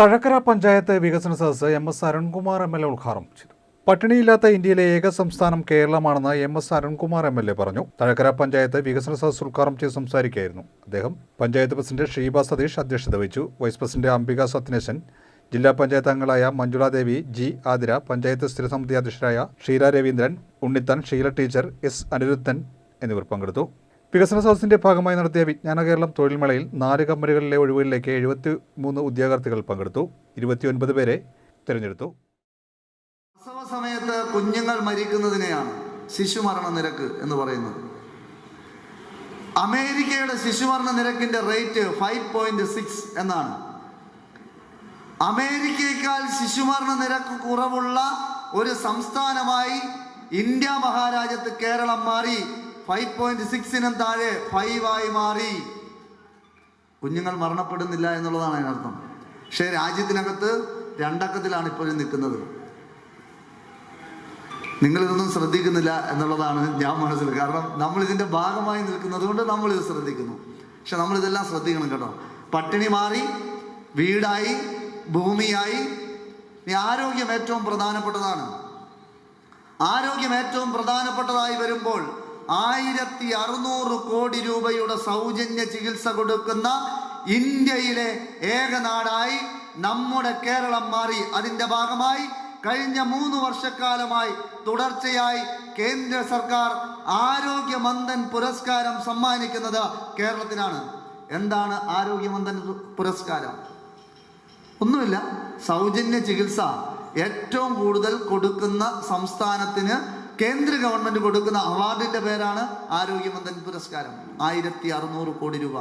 തഴക്കര പഞ്ചായത്ത് വികസന സദസ്സ് M S Arunkumar M L A ഉദ്ഘാടനം ചെയ്തു. പട്ടിണിയില്ലാത്ത ഇന്ത്യയിലെ ഏക സംസ്ഥാനം കേരളമാണെന്ന് M S Arunkumar M L A പറഞ്ഞു. തഴക്കര പഞ്ചായത്ത് വികസന സദസ്സ് ഉദ്ഘാടനം ചെയ്ത് സംസാരിക്കുകയായിരുന്നു. അദ്ദേഹം പഞ്ചായത്ത് പ്രസിഡന്റ് ഷീബ സതീഷ് അധ്യക്ഷത വഹിച്ചു. വൈസ് പ്രസിഡന്റ് അംബിക സത്യനേശൻ ജില്ലാ പഞ്ചായത്ത് അംഗങ്ങളായ മഞ്ജുളാദേവി ജി ആതിര പഞ്ചായത്ത് സ്ഥിരസമിതി അധ്യക്ഷരായ ഷീല രവീന്ദ്രൻ ഉണ്ണിത്തൻ ഷീല ടീച്ചർ എസ് അനിരുദ്ധൻ എന്നിവർ പങ്കെടുത്തു. വികസന സദസ്സിന്റെ ഭാഗമായി നടത്തിയ വിജ്ഞാന കേരളം തൊഴിൽമേളയിൽ നാല് കമ്പനികളിലെ ഒഴിവുകളിലേക്ക് എഴുപത്തി മൂന്ന് ഉദ്യോഗാർത്ഥികൾ പങ്കെടുത്തു. ഇരുപത്തിയൊൻപത് പേരെ തിരഞ്ഞെടുത്തു. പ്രസവ സമയത്ത് കുഞ്ഞുങ്ങൾ മരിക്കുന്നതിനെയാണ് ശിശുമരണ നിരക്ക് എന്ന് പറയുന്നത്. അമേരിക്കയുടെ ശിശുമരണ നിരക്കിന്റെ റേറ്റ് ഫൈവ് പോയിന്റ് സിക്സ് എന്നാണ്. അമേരിക്കയേക്കാൾ ശിശുമരണ നിരക്ക് കുറവുള്ള ഒരു സംസ്ഥാനമായി ഇന്ത്യ മഹാരാജ്യത്ത് കേരളം മാറി. ഫൈവ് പോയിന്റ് സിക്സിനും താഴെ ഫൈവ് ആയി മാറി. കുഞ്ഞുങ്ങൾ മരണപ്പെടുന്നില്ല എന്നുള്ളതാണ് അതിനർത്ഥം. പക്ഷേ രാജ്യത്തിനകത്ത് രണ്ടക്കത്തിലാണ് ഇപ്പോഴും നിൽക്കുന്നത്. നിങ്ങളിതൊന്നും ശ്രദ്ധിക്കുന്നില്ല എന്നുള്ളതാണ് ഞാൻ മനസ്സിൽ കാരണം നമ്മൾ ഇതിന്റെ ഭാഗമായി നിൽക്കുന്നത് കൊണ്ട് നമ്മൾ ഇത് ശ്രദ്ധിക്കുന്നു. പക്ഷെ നമ്മൾ ഇതെല്ലാം ശ്രദ്ധിക്കണം കേട്ടോ. പട്ടിണി മാറി വീടായി ഭൂമിയായി. ഇനി ആരോഗ്യം ഏറ്റവും പ്രധാനപ്പെട്ടതാണ്. ആരോഗ്യം ഏറ്റവും പ്രധാനപ്പെട്ടതായി വരുമ്പോൾ ആയിരത്തി അറുന്നൂറ് കോടി രൂപയുടെ സൗജന്യ ചികിത്സ കൊടുക്കുന്ന ഇന്ത്യയിലെ ഏക നാടായി നമ്മുടെ കേരളം മാറി. അതിന്റെ ഭാഗമായി കഴിഞ്ഞ മൂന്ന് വർഷക്കാലമായി തുടർച്ചയായി കേന്ദ്ര സർക്കാർ ആരോഗ്യമന്ദൻ പുരസ്കാരം സമ്മാനിക്കുന്നത് കേരളത്തിനാണ്. എന്താണ് ആരോഗ്യമന്ദൻ പുരസ്കാരം? ഒന്നുമില്ല. സൗജന്യ ചികിത്സ ഏറ്റവും കൂടുതൽ കൊടുക്കുന്ന സംസ്ഥാനത്തിന് കേന്ദ്ര ഗവൺമെന്റ് കൊടുക്കുന്ന അവാർഡിന്റെ പേരാണ് ആരോഗ്യമന്ത്രി പുരസ്കാരം. ആയിരത്തി അറുന്നൂറ് കോടി രൂപ.